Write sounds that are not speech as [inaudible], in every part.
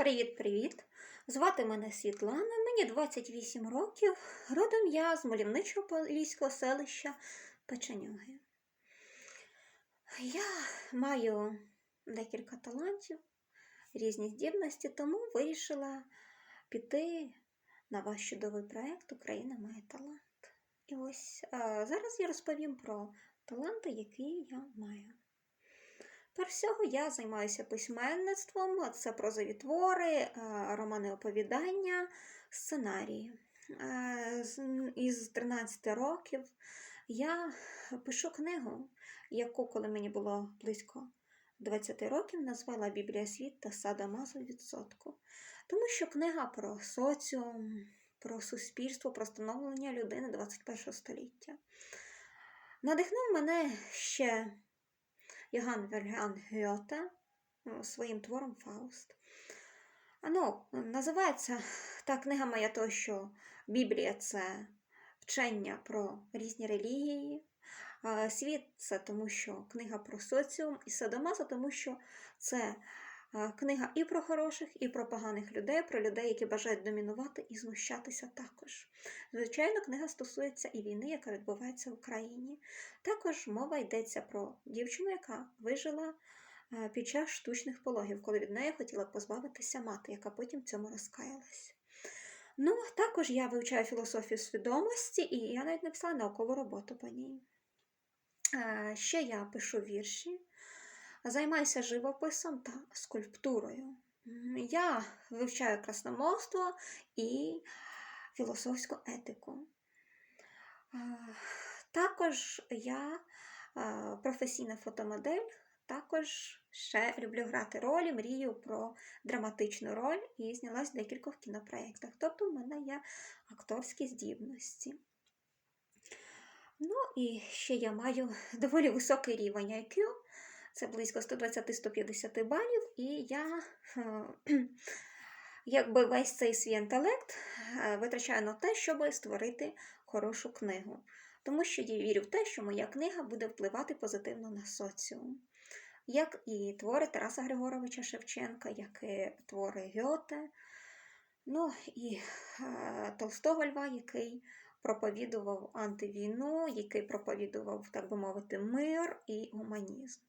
Привіт-привіт! Звати мене Світлана, мені 28 років, родом я з мальовничого поліського селища Печенюги. Я маю декілька талантів, різні здібності, тому вирішила піти на ваш чудовий проєкт Україна має талант. І ось зараз я розповім про таланти, які я маю. Перш всього я займаюся письменництвом, це прозові твори, е, романи оповідання, сценарії. Е, Із 13 років я пишу книгу, яку, коли мені було близько 20 років, назвала Біблія світ та сада Мазу відсотку. Тому що книга про соціум, про суспільство, про становлення людини 21 століття. Надихнув мене ще Йоган Верган Гьоте своїм твором Фауст. Ну, називається та книга моя то, що Біблія це вчення про різні релігії. Світ це тому, що книга про соціум, і Садомаза, тому що це книга і про хороших, і про поганих людей, про людей, які бажають домінувати і знущатися також. Звичайно, книга стосується і війни, яка відбувається в Україні. Також мова йдеться про дівчину, яка вижила е, під час штучних пологів, коли від неї хотіла позбавитися мати, яка потім цьому розкаялась. Ну, також я вивчаю філософію свідомості, і я навіть написала наукову роботу по ній. Е, Ще я пишу вірші, займаюся живописом та скульптурою. Я вивчаю красномовство і філософську етику. Також я професійна фотомодель, також ще люблю грати ролі, мрію про драматичну роль і знялась в декількох кінопроєктах. Тобто в мене є акторські здібності. Ну і ще я маю доволі високий рівень IQ, це близько 120-150 балів, і я е, [clears throat] якби весь цей свій інтелект е, витрачаю на те, щоб створити хорошу книгу. Тому що я вірю в те, що моя книга буде впливати позитивно на соціум. Як і твори Тараса Григоровича Шевченка, як і твори Гьоте, ну і е, Толстого Льва, який проповідував антивійну, який проповідував, так би мовити, мир і гуманізм.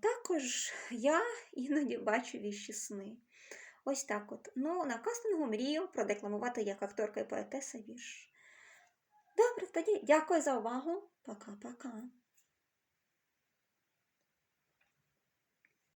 Також я іноді бачу віщі сни. Ось так от. Ну, на кастингу мрію продекламувати як акторка і поетеса вірш. Добре, тоді дякую за увагу. Пока-пока.